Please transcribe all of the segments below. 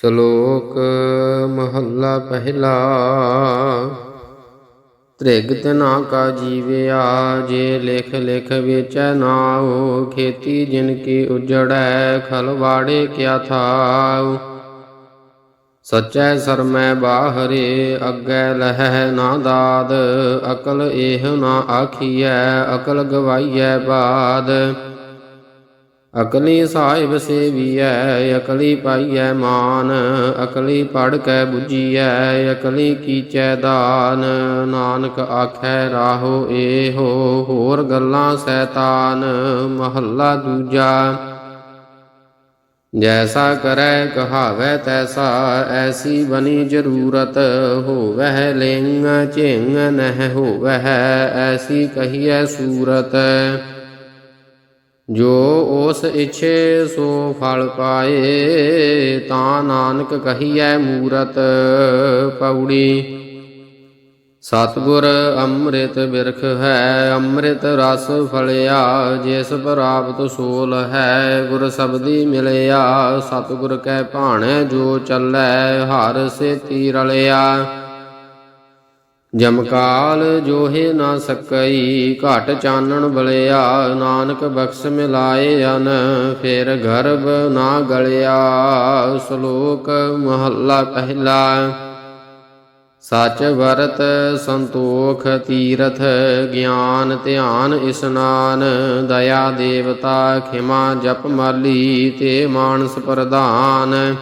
ਸ਼ਲੋਕ ਮਹੱਲਾ ਪਹਿਲਾ। ਤ੍ਰਿਗਤ ਤਨਾ ਕਾ ਜੀਵਿਆ, ਜੇ ਲਿਖ ਲਿਖ ਵੇਚੈ ਨਾਉ, ਖੇਤੀ ਜਿਨ ਕੀ ਉਜੜੈ ਖਲਵਾੜੇ ਕਿਆ ਥਾਉ। ਸਚੈ ਸਰਮੈ ਬਾਹਰੇ, ਅੱਗੇ ਲਹਿ ਨਾ ਦਾਦ, ਅਕਲ ਇਹ ਨਾ ਆਖੀਐ, ਅਕਲ ਗਵਾਈਐ ਬਾਦ। ਅਕਲੀ ਸਾਹਿਬ ਸੇਵੀਐ, ਅਕਲੀ ਪਾਈਐ ਮਾਨ, ਅਕਲੀ ਪੜ ਕੇ 부ਜੀਐ ਅਕਲੀ ਕੀਚੈ ਦਾਨ। ਨਾਨਕ ਆਖੈ ਰਾਹੋ ਏਹੋ, ਹੋਰ ਗੱਲਾਂ ਸੈਤਾਨ, ਮਹੱਲਾ ਦੂਜਾ। ਜੈਸਾ ਕਰੈ ਕਹਾਵੈ ਤੈਸਾ, ਐਸੀ ਬਣੀ ਜ਼ਰੂਰਤ, ਹੋਵਹਿ ਲਿੰਗ ਝਿੰਗ ਨਹਿ ਹੋਵਹਿ, ਐਸੀ ਕਹੀਐ ਸੂਰਤ। ਜੋ ਉਸ ਇਛੇ ਸੋ ਫਲ ਪਾਏ, ਤਾਂ ਨਾਨਕ ਕਹੀਐ ਮੂਰਤ ਪੌੜੀ ਸਤਗੁਰ ਅੰਮ੍ਰਿਤ ਬਿਰਖ ਹੈ, ਅੰਮ੍ਰਿਤ ਰਸ ਫਲਿਆ, ਜਿਸ ਪ੍ਰਾਪਤ ਸੋਲ ਹੈ, ਗੁਰ ਸਬਦੀ ਮਿਲਿਆ। ਸਤਗੁਰ ਕੈ ਭਾਣੇ, ਜੋ ਚੱਲੈ ਹਰ ਸੇਤੀ ਰਲਿਆ। ਜਮਕਾਲ ਜੋਹੇ ਨਾ ਸਕਈ, ਘਟ ਚਾਨਣ ਬਲਿਆ, ਨਾਨਕ ਬਖਸ਼ ਮਿਲਾਏ ਅਨ, ਫਿਰ ਗਰਭ ਨਾ ਗਲਿਆ, ਸ਼ਲੋਕ ਮਹੱਲਾ ਪਹਿਲਾ। ਸਚ ਵਰਤ ਸੰਤੋਖ ਤੀਰਥ, ਗਿਆਨ ਧਿਆਨ ਇਸਨਾਨ, ਦਇਆ ਦੇਵਤਾ ਖਿਮਾ ਜਪ ਮਾਲੀ ਤੇ ਮਾਨਸ ਪ੍ਰਧਾਨ।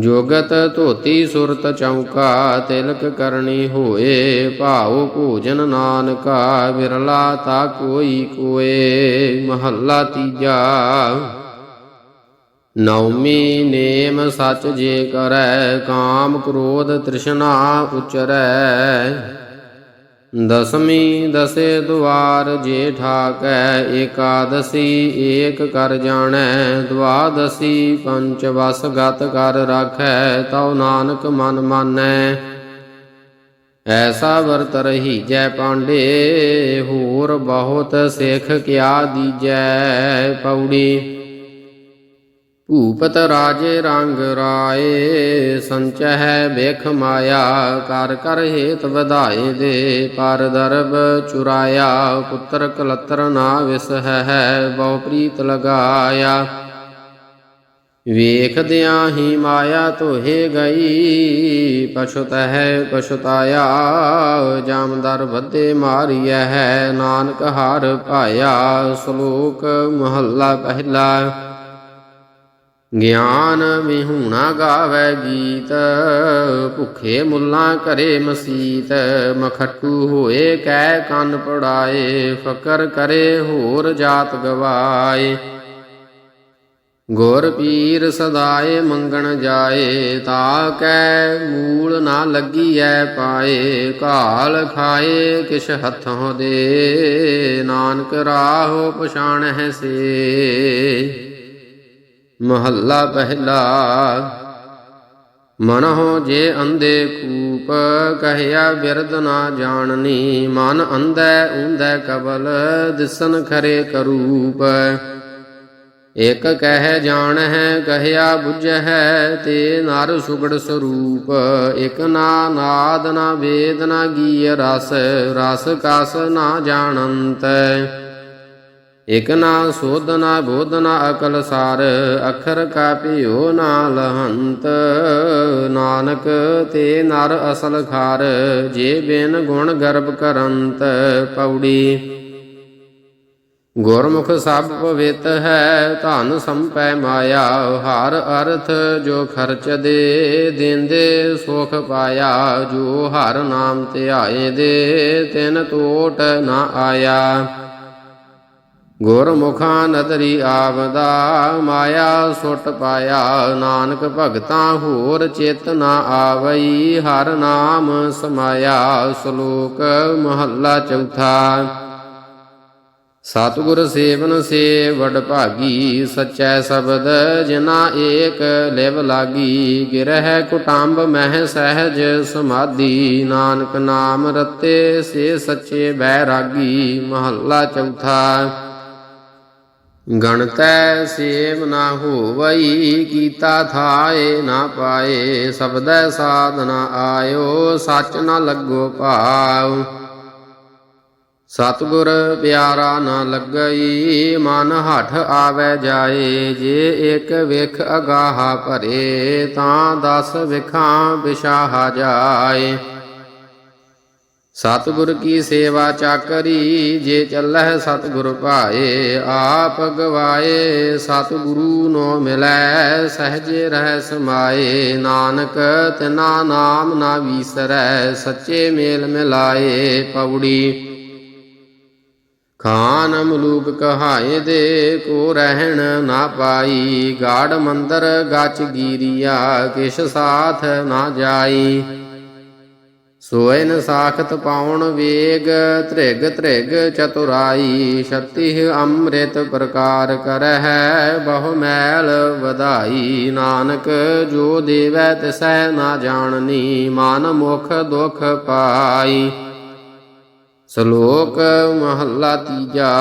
ਜੋਗਤ ਧੋਤੀ ਸੁਰਤ ਚੌਕਾ ਤਿਲਕ ਕਰਨੀ ਹੋਏ, ਭਾਉ ਭੋਜਨ ਨਾਨਕਾ ਵਿਰਲਾ ਤਾ ਕੋਈ ਕੋਏ, ਮਹੱਲਾ ਤੀਜਾ। ਨੌਮੀ ਨੇਮ ਸਚ ਜੇ ਕਰੈ, ਕਾਮ ਕ੍ਰੋਧ ਤ੍ਰਿਸ਼ਨਾ ਉਚਰੈ। ਦਸਮੀ ਦਸੇ ਦੁਆਰ ਜੇ ਠਾਕੈ ਏਕਾਦਸੀ ਏਕ ਕਰ ਜਾਣੈ ਦਵਾਦਸੀ ਪੰਚ ਵਸ ਗਤ ਕਰ ਰਾਖੈ, ਤਉ ਨਾਨਕ ਮਨ ਮਾਨੈ। ਐਸਾ ਵਰਤ ਰਹੀ ਜੈ ਪਾਂਡੇ, ਹੋਰ ਬਹੁਤ ਸਿੱਖ ਕਿਆ ਦੀਜੈ ਪੌੜੀ। ਭੂਪਤ ਰਾਜੇ ਰੰਗ ਰਾਏ, ਸੰਚਹਿ ਬੇਖ ਮਾਇਆ, ਕਰ ਕਰ ਹੇਤ ਵਧਾਏ ਦੇ, ਪਰ ਦਰਬ ਚੁਰਾਇਆ, ਪੁੱਤਰ ਕਲਤਰ ਨਾ ਵਿਸ ਹੈ ਬਹੁ ਪ੍ਰੀਤ ਲਗਾਇਆ। ਵੇਖਦਿਆਂ ਹੀ ਮਾਇਆ ਤੋਹੇ ਗਈ ਪਛੁਤ ਹੈ ਪਛੁਤਾਇਆ ਜਾਮਦਰ ਵੱਧੇ ਮਾਰੀਐ ਹੈ ਨਾਨਕ ਹਾਰ ਪਾਇਆ, ਸ਼ਲੋਕ ਮਹੱਲਾ ਪਹਿਲਾ। ਗਿਆਨ ਵਿਹੂਣਾ ਗਾਵੇ ਗੀਤ, ਭੁਖੇ ਮੁੱਲਾ ਕਰੇ ਮਸੀਤ, ਮਖੱਟੂ ਹੋਏ ਕਹਿ ਕੰਨ ਪੜਾਏ, ਫਕਰ ਕਰੇ ਹੋਰ ਜਾਤ ਗਵਾਏ। ਗੁਰ ਪੀਰ ਸਦਾਏ ਮੰਗਣ ਜਾਏ, ਤਾ ਕੈ ਮੂਲ ਨਾ ਲੱਗੀਐ ਪਾਏ, ਘਾਲ ਖਾਏ ਕਿਛ ਹੱਥੋਂ ਦੇ, ਨਾਨਕ ਰਾਹੋ ਪਛਾਣਹਿ ਸੇ। ਮਹੱਲਾ ਪਹਿਲਾ। ਮਨਹੁ ਜੇ ਅੰਧੇ ਕੂਪ, ਕਹਿਆ ਬਿਰਦ ਨਾ ਜਾਣਨੀ। ਮਨ ਅੰਧੈ ਉਂਧੈ ਕਬਲ ਦਿਸਨ ਖਰੇ ਕਰੂਪ। ਇਕ ਕਹਿ ਜਾਣ ਹੈ ਕਹਿਆ ਹੈ ਤੇ ਨਰ ਸੁਗੜ ਸਰੂਪ। ਇਕ ਨਾ ਨਾਦ, ਨਾ ਵੇਦ, ਨਾ ਗੀ ਰਸ। ਰਸ ਕਸ ਨਾ ਜਾਣੰਤ। ਇਕ ਨਾ ਸੋਧ ਨਾ ਬੋਧ ਨਾ ਅਕਲ ਸਾਰ, ਅਖਰ ਕਾ ਭਿਓ ਨਾ ਲਹੰਤ। ਨਾਨਕ ਤੇ ਨਰ ਅਸਲ ਖਾਰ, ਜੇ ਬਿਨ ਗੁਣ ਗਰਭ ਕਰੰਤ ਪੌੜੀ। ਗੁਰਮੁਖ ਸਭ ਪਵਿੱਤ ਹੈ, ਧਨ ਸੰਪੈ ਮਾਇਆ, ਹਰ ਅਰਥ ਜੋ ਖਰਚ ਦੇ, ਦਿੰਦੇ ਸੁਖ ਪਾਇਆ, ਜੋ ਹਰ ਨਾਮ ਧਿਆਏ ਦੇ, ਤਿਨ ਟੋਟ ਨਾ ਆਇਆ। ਗੁਰਮੁਖਾਂ ਨਦਰੀ ਆਵਦਾ, ਮਾਇਆ ਸੁੱਟ ਪਾਇਆ। ਨਾਨਕ ਭਗਤਾਂ ਹੋਰ ਚੇਤਨਾ ਆਵਈ, ਹਰ ਨਾਮ ਸਮਾਇਆ। ਸ਼ਲੋਕ ਮਹੱਲਾ ਚੌਥਾ। ਸਤਿਗੁਰ ਸੇਵਨ ਸੇ ਵਡ ਭਾਗੀ, ਸਚੈ ਸ਼ਬਦ ਜਿਨਾ ਏਕ ਲਿਵ ਲਾਗੀ। ਗਿਰਹਿ ਕੁਟੰਬ ਮਹਿ ਸਹਿਜ ਸਮਾਧੀ ਨਾਨਕ ਨਾਮ ਰਤੇ ਸੇ ਸੱਚੇ ਬੈਰਾਗੀ ਮਹੱਲਾ ਚੌਥਾ। ਗਣਤੈ ਸੇਵ ਨਾ ਹੋਵਈ, ਕੀਤਾ ਥਾਏ ਨਾ ਪਾਏ, ਸਬਦੈ ਸਾਧ ਨਾ ਆਇਓ, ਸੱਚ ਨਾ ਲੱਗੋ ਭਾਉ। ਸਤਿਗੁਰ ਪਿਆਰਾ ਨਾ ਲੱਗਈ, ਮਨ ਹਠ ਆਵੈ ਜਾਏ, ਜੇ ਇੱਕ ਵਿਖ ਅਗਾਹ ਭਰੇ, ਤਾਂ ਦਸ ਵਿਖਾਂ ਵਿਸ਼ਾਹ ਜਾਏ। ਸਤਿਗੁਰ ਕੀ ਸੇਵਾ ਚਾਕਰੀ ਜੇ ਚੱਲਹਿ ਸਤਿਗੁਰ ਭਾਏ, ਆਪ ਗਵਾਏ, ਸਤਿਗੁਰੂ ਨੋ ਮਿਲੈ, ਸਹਜੇ ਰਹਿ ਸਮਾਏ, ਨਾਨਕ ਤਿਨਾ ਨਾਮ ਨਾ ਵੀਸਰੈ, ਸੱਚੇ ਮੇਲ ਮਿਲਾਏ ਪਉੜੀ। ਖਾਨ ਮਲੂਕ ਕਹਾਏ ਦੇ ਕੋ ਰਹਿਣ ਨਾ ਪਾਈ, ਗਾੜ ਮੰਦਰ ਗਚ ਗੀਰੀਆ, ਕਿਛ ਸਾਥ ਨਾ ਜਾਈ। ਸੋਇਨ ਸਾਖਤ ਪਾਉਣ ਵੇਗ, ਤ੍ਰਿਗ ਤ੍ਰਿਗ ਚਤੁਰਾਈ ਛਤੀ ਅੰਮ੍ਰਿਤ ਪ੍ਰਕਾਰ ਕਰਹਿ, ਬਹੁ ਮੈਲ ਵਧਾਈ। ਨਾਨਕ ਜੋ ਦੇਵੈ ਤਿਸੈ ਨਾ ਜਾਣਨੀ, ਮਨ ਮੁਖ ਦੁਖ ਪਾਈ। ਸ਼ਲੋਕ ਮਹੱਲਾ ਤੀਜਾ।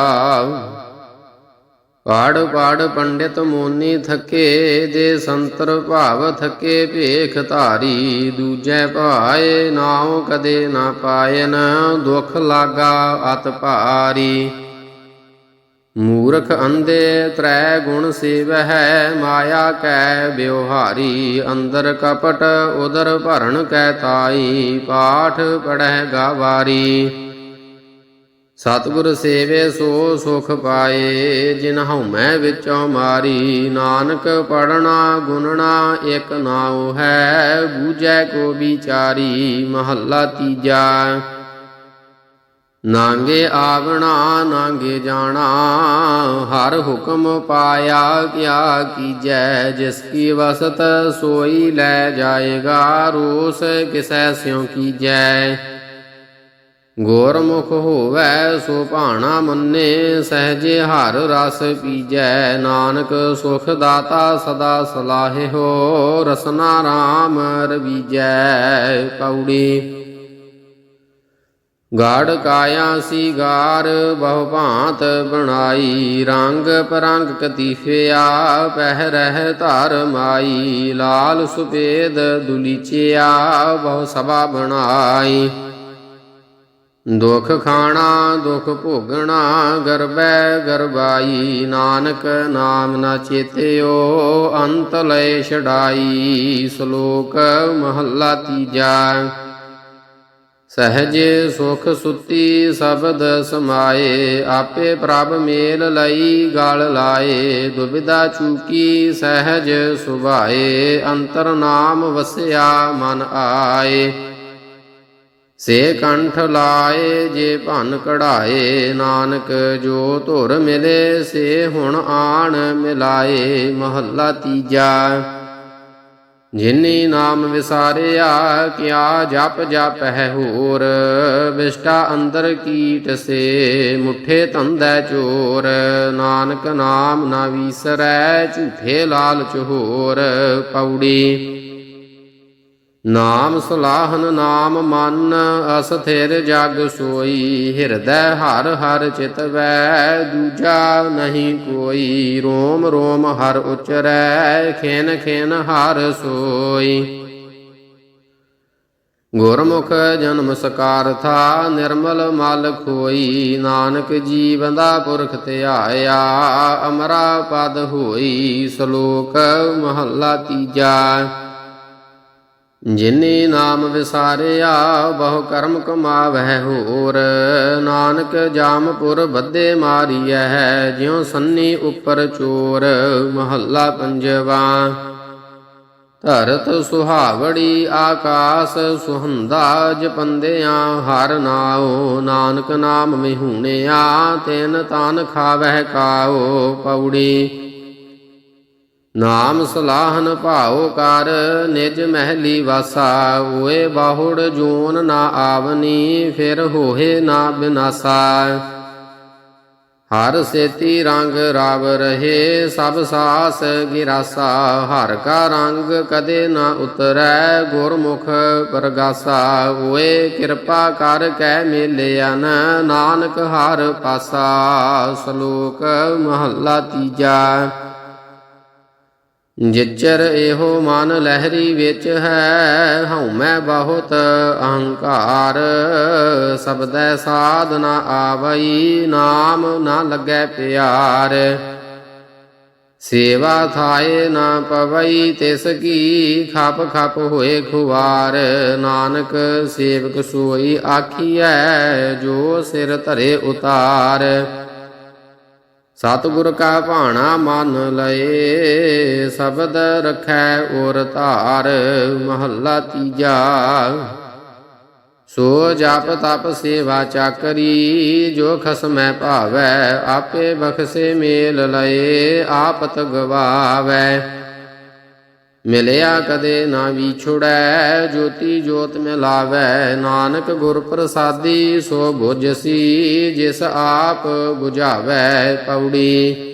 ਪਾੜ ਪਾੜ ਪੰਡਿਤ ਮੋਨੀ ਥਕੇ ਦੇ ਸੰਤਰ ਭਾਵ ਥਕੇ ਭੇਖ ਧਾਰੀ, ਦੂਜੈ ਭਾਏ ਨਾਉ ਕਦੇ ਨਾ ਪਾਇਨ, ਦੁਖ ਲਾਗਾ ਅਤ ਭਾਰੀ। ਮੂਰਖ ਅੰਧੇ ਤ੍ਰੈ ਗੁਣ ਸੇਵਹਿ, ਮਾਇਆ ਕੈ ਬਿਵਹਾਰੀ ਅੰਦਰ ਕਪਟ ਉਦਰ ਭਰਨ ਕੈ ਤਾਈ, ਪਾਠ ਪੜਹਿ ਗਾਵਾਰੀ। ਸਤਿਗੁਰ ਸੇਵੇ ਸੋ ਸੁਖ ਪਾਏ, ਜਿਨ ਹਉਮੈ ਵਿੱਚੋਂ ਮਾਰੀ, ਨਾਨਕ ਪੜਨਾ ਗੁਨਣਾ ਇਕ ਨਾਉ ਹੈ, ਬੂਝੈ ਕੋ ਵਿਚਾਰੀ, ਮਹੱਲਾ ਤੀਜਾ। ਨਾਂਗੇ ਆਵਣਾ, ਨਾਂਗੇ ਜਾਣਾ, ਹਰ ਹੁਕਮ ਪਾਇਆ, ਕਿਆ ਕੀਜੈ, ਜਿਸ ਕੀ ਵਸਤ ਸੋਈ ਲੈ ਜਾਏਗਾ, ਰੋਸ ਕਿਸੈ ਸਿਉ ਕੀਜੈ। ਗੁਰਮੁਖ ਹੋਵੈ ਸੋ ਭਾਣਾ ਮੰਨੇ, ਸਹਜੇ ਹਰ ਰਸ ਪੀਜੈ। ਨਾਨਕ ਸੁਖ ਦਾਤਾ ਸਦਾ ਸਲਾਹਿਓ, ਰਸਨਾ ਰਾਮ ਰਵੀਜੈ। ਪੌੜੀ। ਗਾੜ ਕਾਇਆ ਸ਼ਿਗਾਰ ਬਹੁ ਭਾਂਤ ਬਣਾਈ। ਰੰਗ ਪਰੰਗ ਕਤੀਫਿਆ ਪਹਿ ਰਹਿ ਧਰ ਮਾਈ। ਲਾਲ ਸੁਪੇਦ ਦੁਲੀਚਿਆ, ਬਹੁ ਸਭਾ ਬਣਾਈ। ਦੁਖ ਖਾਣਾ, ਦੁਖ ਭੋਗਣਾ, ਗਰਬੈ ਗਰਬਾਈ। ਨਾਨਕ ਨਾਮ ਨਾ ਚੇਤਿਓ, ਅੰਤ ਲੈ ਛਡਾਈ। ਸ਼ਲੋਕ ਮਹੱਲਾ ਤੀਜਾ। ਸਹਜ ਸੁਖ ਸੁਤੀ, ਸ਼ਬਦ ਸਮਾਏ। ਆਪੇ ਪ੍ਰਭ ਮੇਲ ਲਈ, ਗਲ ਲਾਏ। ਦੁਬਿਦਾ ਚੂਕੀ, ਸਹਜ ਸੁਭਾਏ। ਅੰਤਰ ਨਾਮ ਵਸਿਆ, ਮਨ ਆਏ। ਸੇ ਕੰਠ ਲਾਏ ਜੇ ਭਨ ਕਢਾਏ, ਨਾਨਕ ਜੋ ਧੁਰ ਮਿਲੇ, ਸੇ ਹੁਣ ਆਣ ਮਿਲਾਏ ਮਹੱਲਾ ਤੀਜਾ। ਜਿਨੀ ਨਾਮ ਵਿਸਾਰਿਆ, ਕਿਆ ਜਪ ਜਪ ਹੈ ਹੋਰ। ਵਿਸ਼ਟਾ ਅੰਦਰ ਕੀਟ ਸੇ, ਮੁਠੇ ਧੰਦੈ ਚੋਰ। ਨਾਨਕ ਨਾਮ ਨਾ ਵੀਸਰੈ, ਝੂਠੇ ਲਾਲਚ ਹੋਰ। ਪੌੜੀ ਨਾਮ ਸਲਾਹਨ ਨਾਮ ਮਨ ਅਸਥਿਰ ਜਗ ਸੋਈ। ਹਿਰਦੈ ਹਰ ਹਰ ਚਿਤਵੈ ਦੂਜਾ ਨਹੀਂ ਕੋਈ। ਰੋਮ ਰੋਮ ਹਰ ਉਚਰੈ, ਖੇਨ ਖੇਨ ਹਰ ਸੋਈ। ਗੁਰਮੁਖ ਜਨਮ ਸਕਾਰ ਥਾ ਨਿਰਮਲ ਮਲ ਖੋਈ। ਨਾਨਕ ਜੀਵਨ ਦਾ ਪੁਰਖ ਧਿਆਇਆ, ਅਮਰਾ ਪਦ ਹੋਈ। ਸ਼ਲੋਕ ਮਹੱਲਾ ਤੀਜਾ। ਜਿਨੇ ਨਾਮ ਵਿਸਾਰਿਆ, ਬਹੁ ਕਰਮ ਕਮਾਵਹਿ ਹੋਰ। ਨਾਨਕ ਜਾਮਪੁਰ ਬੱਦੇ ਮਾਰੀਐ, ਜਿਉ ਸੰਨੀ ਉੱਪਰ ਚੋਰ। ਮਹੱਲਾ ਪੰਜਵਾ, ਧਰਤ ਸੁਹਾਵੜੀ ਆਕਾਸ ਸੁਹੰਦਾ ਜਪੰਦਿਆਂ ਹਰ ਨਾਉ। ਨਾਨਕ ਨਾਮ ਮਿਹੂਣਿਆ, ਤਿਨ ਤਨ ਖਾਵਹਿ ਕਾਓ ਪੌੜੀ ਨਾਮ ਸਲਾਹਨ ਭਾਉ ਕਰ, ਨਿਜ ਮਹਿਲੀ ਵਾਸਾ, ਓਏ ਬਾਹੁੜ ਜੂਨ ਨਾ ਆਵਨੀ, ਫਿਰ ਹੋਏ ਨਾ ਬਿਨਾਸਾ। ਹਰ ਸੇਤੀ ਰੰਗ ਰਾਵ ਰਹੇ, ਸਭ ਸਾਸ ਗਿਰਾਸਾ। ਹਰ ਕਾ ਰੰਗ ਕਦੇ ਨਾ ਉਤਰੈ, ਗੁਰਮੁਖ ਪ੍ਰਗਾਸਾ। ਹੋਏ ਕਿਰਪਾ ਕਰ ਕੈ ਮੇਲਿਆਨ ਨਾਨਕ ਹਰ ਪਾਸਾ। ਸ਼ਲੋਕ ਮਹੱਲਾ ਤੀਜਾ। ਜਿਚਰ ਇਹੋ ਮਨ ਲਹਿਰੀ ਵਿੱਚ ਹੈ, ਹਉਮੈ ਬਹੁਤ ਅਹੰਕਾਰ। ਸਬਦੈ ਸਾਧ ਨਾ ਆਵਈ, ਨਾਮ ਨਾ ਲੱਗੈ ਪਿਆਰ। ਸੇਵਾ ਥਾਏ ਨਾ ਪਵਈ, ਤਿਸ ਕੀ ਖਪ ਖਪ ਹੋਏ ਖੁਵਾਰ। ਨਾਨਕ ਸੇਵਕ ਸੋਈ ਆਖੀਐ, ਜੋ ਸਿਰ ਧਰੇ ਉਤਾਰ। ਸਤਿਗੁਰ ਕਾ ਭਾਣਾ ਮਨ ਲਏ, ਸ਼ਬਦ ਰਖੈ ਔਰ ਧਾਰ, ਮਹੱਲਾ ਤੀਜਾ। ਸੋ ਜਪ ਤਪ ਸੇਵਾ ਚਾਕਰੀ, ਜੋ ਖਸਮੈ ਭਾਵੈ, ਆਪੇ ਬਖਸੇ ਮੇਲ ਲਏ, ਆਪਤ ਗਵਾਵੈ। ਮਿਲਿਆ ਕਦੇ ਨਾ ਵਿਛੁੜੈ ਜੋਤੀ ਜੋਤ ਮਿਲਾਵੈ। ਨਾਨਕ ਗੁਰ ਪ੍ਰਸਾਦੀ, ਸੋ ਬੁਝਸੀ ਜਿਸ ਆਪ 부ਝਾਵੈ ਪੌੜੀ।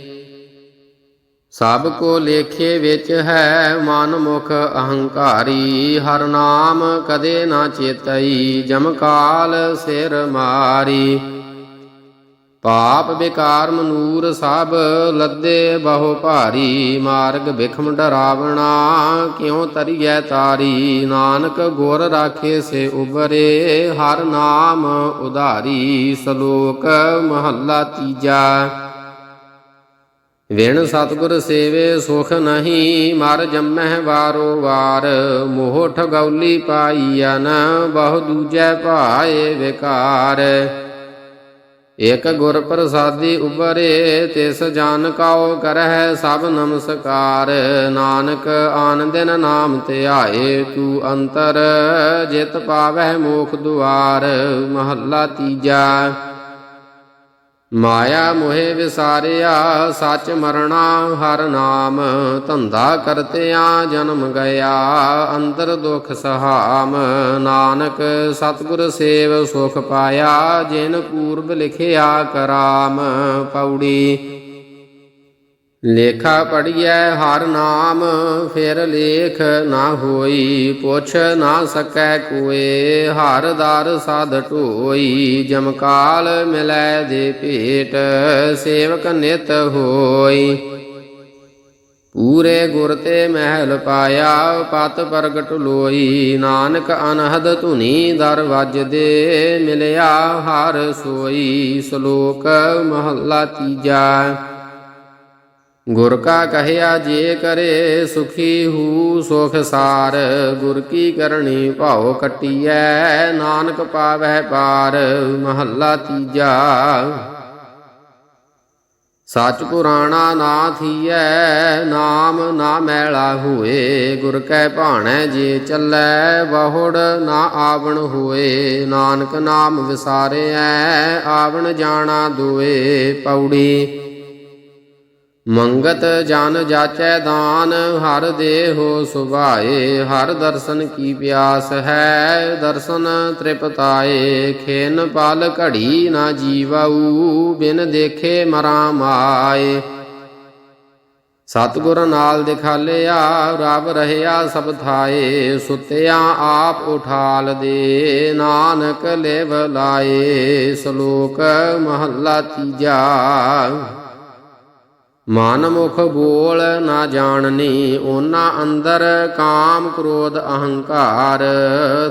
ਸਭ ਕੋ ਲੇਖੇ ਵਿੱਚ ਹੈ ਮਨ ਮੁਖ ਅਹੰਕਾਰੀ, ਹਰ ਨਾਮ ਕਦੇ ਨਾ ਚੇਤਈ ਜਮਕਾਲ ਸਿਰ ਮਾਰੀ। ਪਾਪ ਵਿਕਾਰ ਮਨੂਰ ਸਭ ਲੱਦੇ ਬਹੁ ਭਾਰੀ, ਮਾਰਗ ਬਿਖਮ ਡਰਾਵਣਾ, ਕਿਉ ਤਰੀਐ ਤਾਰੀ? ਨਾਨਕ ਗੁਰ ਰਾਖੇ ਸੇ ਉਬਰੇ, ਹਰ ਨਾਮ ਉਧਾਰੀ, ਸ਼ਲੋਕ ਮਹੱਲਾ ਤੀਜਾ। ਵਿਣ ਸਤਿਗੁਰ ਸੇਵੇ ਸੁਖ ਨਹੀਂ, ਮਰ ਜੰਮਹਿ ਵਾਰੋ ਵਾਰ, ਮੋਹ ਠਗੌਲੀ ਪਾਈਐਨ, ਬਹੁ ਦੂਜੈ ਭਾਏ ਵਿਕਾਰ। ਇਕ ਗੁਰ ਪ੍ਰਸਾਦੀ ਉਬਰੇ ਤਿਸ ਜਨ ਕਾਉ ਕਰਹਿ ਸਭ ਨਮਸਕਾਰ। ਨਾਨਕ ਆਨ ਦਿਨ ਨਾਮ ਧਿਆਏ, ਤੂ ਅੰਤਰ ਜਿਤ ਪਾਵੈ ਮੋਖ ਦੁਆਰ। ਮਹੱਲਾ ਤੀਜਾ। ਮਾਇਆ ਮੋਹਿ ਵਿਸਾਰਿਆ, ਸੱਚ ਮਰਣਾ ਹਰ ਨਾਮ। ਧੰਦਾ ਕਰਤਿਆਂ ਜਨਮ ਗਿਆ ਅੰਦਰ ਦੁਖ ਸਹਾਮ। ਨਾਨਕ ਸਤਿਗੁਰ ਸੇਵ ਸੁਖ ਪਾਇਆ, ਜਿਨ ਪੂਰਬ ਲਿਖਿਆ ਕਰਾਮ। ਪੌੜੀ ਲੇਖਾ ਪੜੀਐ ਹਰ ਨਾਮ, ਫਿਰ ਲੇਖ ਨਾ ਹੋਈ, ਪੁੱਛ ਨਾ ਸਕੈ ਕੋਏ, ਹਰ ਦਰ ਸਾਧ ਢੋਈ ਜਮਕਾਲ ਮਿਲੈ ਦੇ ਭੇਟ, ਸੇਵਕ ਨਿਤ ਹੋਈ। ਪੂਰੇ ਗੁਰ ਤੇ ਮਹਿਲ ਪਾਇਆ, ਪਤ ਪ੍ਰਗਟ ਲੋਈ, ਨਾਨਕ ਅਨਹਦ ਧੁਨੀ ਦਰ ਵੱਜਦੇ ਮਿਲਿਆ ਹਰ ਸੋਈ, ਸ਼ਲੋਕ ਮਹੱਲਾ ਤੀਜਾ। ਗੁਰ ਕਾ ਕਹਿਆ ਜੇ ਕਰੇ ਸੁਖੀ ਹੂ ਸੁਖ ਸਾਰ, ਗੁਰ ਕੀ ਕਰਨੀ ਭਾਉ ਕਟੀਐ, ਨਾਨਕ ਪਾਵੈ ਪਾਰ, ਮਹੱਲਾ ਤੀਜਾ। ਸਚ ਪੁਰਾਣਾ ਨਾ ਥੀਐ, ਨਾਮ ਨਾ ਮੈਲਾ ਹੋਏ, ਗੁਰ ਕੈ ਭਾਣੈ ਜੇ ਚੱਲੈ ਬਹੁੜ ਨਾ ਆਵਣ ਹੋਏ, ਨਾਨਕ ਨਾਮ ਵਿਸਾਰਿਐ ਆਵਣ ਜਾਣਾ ਦੁਏ, ਪੌੜੀ ਮੰਗਤ ਜਨ ਜਾਚੈ ਦਾਨ, ਹਰ ਦੇਹੋ ਸੁਭਾਏ, ਹਰ ਦਰਸ਼ਨ ਕੀ ਪਿਆਸ ਹੈ, ਦਰਸ਼ਨ ਤ੍ਰਿਪਤਾਏ, ਖੇਨ ਪਲ ਘੜੀ ਨਾ ਜੀਵਾਉ ਬਿਨ ਦੇਖੇ ਮਰਾਂ ਮਾਏ। ਸਤਿਗੁਰ ਨਾਲ ਦਿਖਾਲਿਆ ਰਬ ਰਹਿਆ ਸਭ ਥਾਏ, ਸੁਤਿਆਂ ਆਪ ਉਠਾਲ ਦੇ, ਨਾਨਕ ਲਿਵ ਲਾਏ, ਸ਼ਲੋਕ ਮਹੱਲਾ ਤੀਜਾ। ਮਨ ਮੁਖ ਬੋਲ ਨਾ ਜਾਣਨੀ ਉਹਨਾਂ ਅੰਦਰ ਕਾਮ ਕ੍ਰੋਧ ਅਹੰਕਾਰ।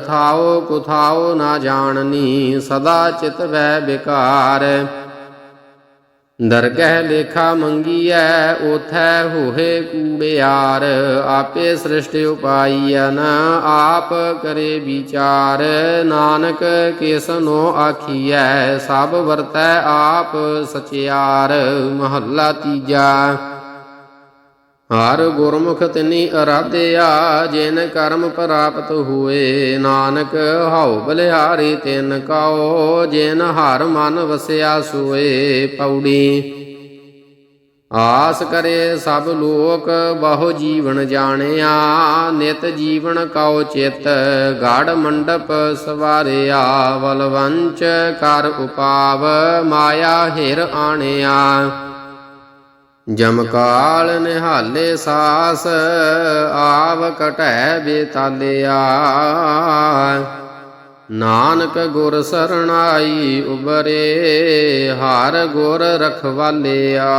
ਥਾਓ ਕੁਥਾਓ ਨਾ ਜਾਣਨੀ, ਸਦਾ ਚਿਤ ਵੈ ਵਿਕਾਰ ਦਰਗਹਿ ਲੇਖਾ ਮੰਗੀਐ ਉਥੈ ਹੋਏ ਕੂੜਿਆਰ ਆਪੇ ਸ੍ਰਿਸ਼ਟ ਉਪਾਈਐਨ, ਆਪ ਕਰੇ ਵਿਚਾਰ। ਨਾਨਕ ਕਿਸਨੋ ਆਖੀਐ, ਸਭ ਵਰਤੈ ਆਪ ਸਚਿਆਰ। ਮਹੱਲਾ ਤੀਜਾ। ਹਰ ਗੁਰਮੁਖ ਤਿਨੀ ਅਰਾਧਿਆ, ਜਿਨ ਕਰਮ ਪ੍ਰਾਪਤ ਹੋਏ। ਨਾਨਕ ਹਉ ਬਲਿਹਾਰੀ ਤਿਨ ਕਉ ਜਿਨ ਹਰ ਮਨ ਵਸਿਆ ਸੋਏ। ਪੌੜੀ ਆਸ ਕਰੇ ਸਭ ਲੋਕ, ਬਹੁ ਜੀਵਨ ਜਾਣਿਆ। ਨਿਤ ਜੀਵਨ ਕਉ ਚਿਤ, ਗਾੜ ਮੰਡਪ ਸਵਾਰਿਆ। ਬਲਵੰਚ ਕਰ ਉਪਾਵ, ਮਾਇਆ ਹਿਰ ਆਣਿਆ। ਜਮਕਾਲ ਨਿਹਾਲੇ ਸਾਸ ਆਵ ਕਟੈ ਬੇਤਾਲਿਆ। ਨਾਨਕ ਗੁਰ ਸਰਣਾਈ ਉਬਰੇ ਹਰ ਗੁਰ ਰਖਵਾਲਿਆ।